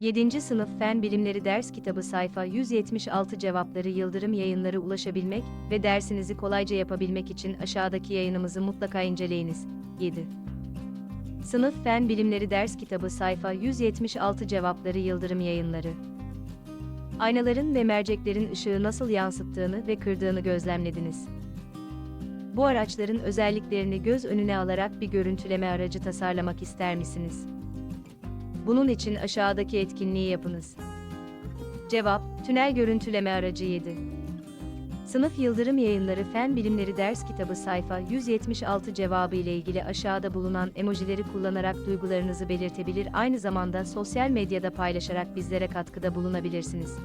7. Sınıf Fen Bilimleri Ders Kitabı sayfa 176 cevapları Yıldırım Yayınları ulaşabilmek ve dersinizi kolayca yapabilmek için aşağıdaki yayınımızı mutlaka inceleyiniz. 7. Sınıf Fen Bilimleri Ders Kitabı sayfa 176 cevapları Yıldırım Yayınları Aynaların ve merceklerin ışığı nasıl yansıttığını ve kırdığını gözlemlediniz. Bu araçların özelliklerini göz önüne alarak bir görüntüleme aracı tasarlamak ister misiniz? Bunun için aşağıdaki etkinliği yapınız. Cevap, tünel görüntüleme aracı 7. Sınıf Yıldırım Yayınları Fen Bilimleri Ders Kitabı sayfa 176 cevabı ile ilgili aşağıda bulunan emojileri kullanarak duygularınızı belirtebilir aynı zamanda sosyal medyada paylaşarak bizlere katkıda bulunabilirsiniz.